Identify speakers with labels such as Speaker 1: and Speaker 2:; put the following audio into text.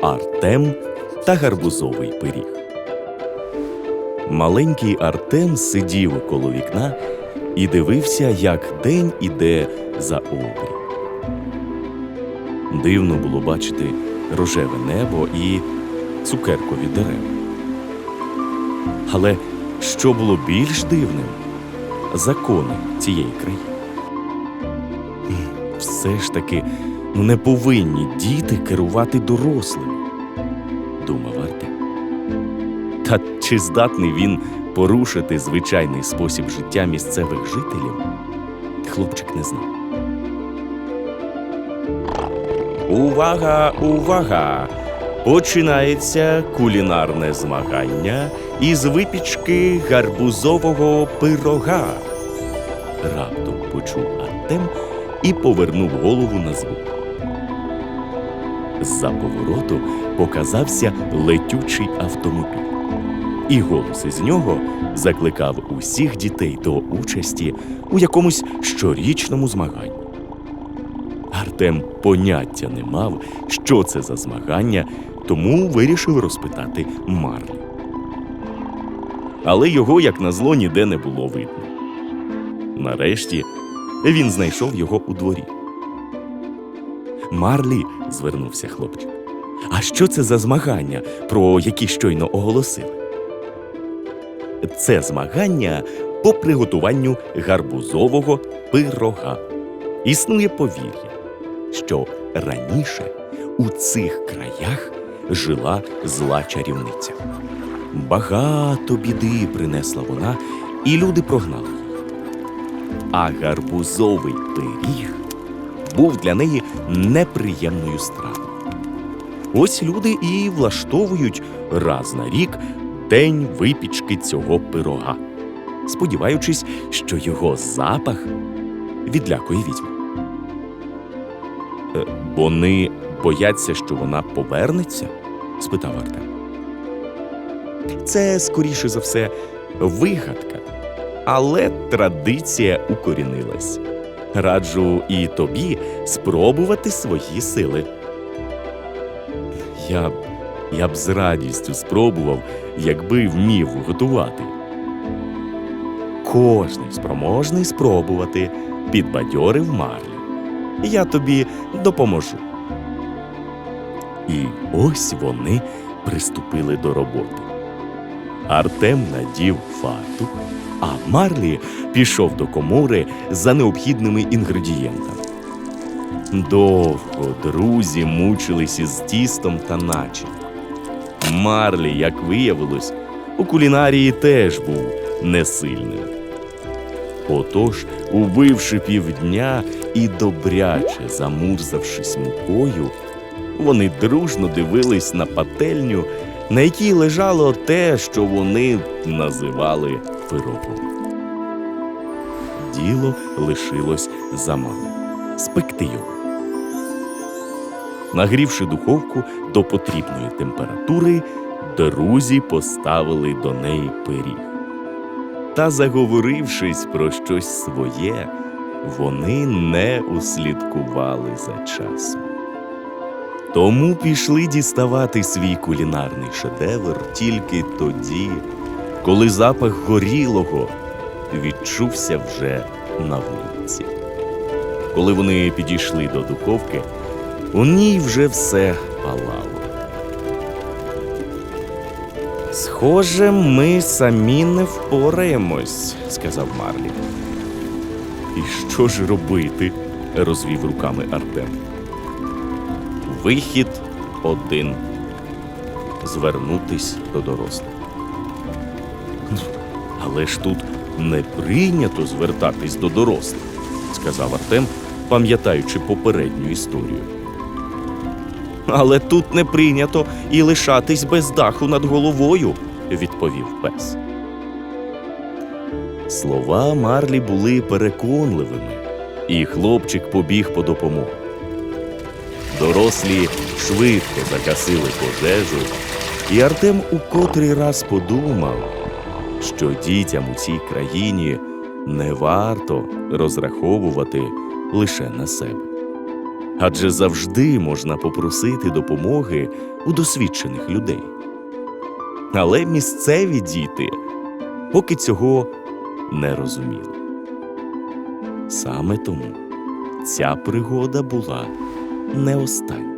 Speaker 1: Артем та гарбузовий пиріг. Маленький Артем сидів коло вікна і дивився, як день іде за обрій. Дивно було бачити рожеве небо і цукеркові дерева. Але що було більш дивним закони цієї країни. Все ж таки ну, не повинні діти керувати дорослими, думав Артем. Та чи здатний він порушити звичайний спосіб життя місцевих жителів? Хлопчик не знав. Увага, увага! Починається кулінарне змагання із випічки гарбузового пирога. Раптом почув Артем і повернув голову на звук. З-за повороту показався летючий автомобіль, і голос із нього закликав усіх дітей до участі у якомусь щорічному змаганні. Артем поняття не мав, що це за змагання, тому вирішив розпитати Марлі. Але його, як назло, ніде не було видно. Нарешті він знайшов його у дворі. Марлі, звернувся хлопчик. А що це за змагання, про які щойно оголосили? Це змагання по приготуванню гарбузового пирога. Існує повір'я, що раніше у цих краях жила зла чарівниця. Багато біди принесла вона, і люди прогнали її. А гарбузовий пиріг був для неї неприємною стравою. Ось люди і влаштовують раз на рік день випічки цього пирога, сподіваючись, що його запах відлякує відьму. Е, Вони бояться, що вона повернеться? спитав Артем. Це, скоріше за все, вигадка, але традиція укорінилась. Раджу і тобі спробувати свої сили. Я б, я б з радістю спробував, якби вмів готувати. Кожний спроможний спробувати, підбадьорив Марлі. Я тобі допоможу. І ось вони приступили до роботи. Артем надів фартук, а Марлі пішов до комори за необхідними інгредієнтами. Довго друзі мучились із тістом та начинкою. Марлі, як виявилось, у кулінарії теж був несильним. Отож, убивши півдня і добряче замурзавшись мукою, вони дружно дивились на пательню, на якій лежало те, що вони називали пирогом. Діло лишилось за малим спекти його. Нагрівши духовку до потрібної температури, друзі поставили до неї пиріг. Та, заговорившись про щось своє, вони не услідкували за часом. Тому пішли діставати свій кулінарний шедевр тільки тоді, коли запах горілого відчувся вже на вулиці. Коли вони підійшли до духовки, у ній вже все палало. Схоже, ми самі не впораємось, сказав Марлі. І що ж робити? розвів руками Артем. Вихід один звернутись до дорослих. Але ж тут не прийнято звертатись до дорослих, сказав Артем, пам'ятаючи попередню історію. Але тут не прийнято і лишатись без даху над головою, відповів пес. Слова Марлі були переконливими, і хлопчик побіг по допомогу. Дорослі швидко загасили пожежу, і Артем у котрий раз подумав, що дітям у цій країні не варто розраховувати лише на себе. адже завжди можна попросити допомоги у досвідчених людей. Але місцеві діти поки цього не розуміли. Саме тому ця пригода була не остання.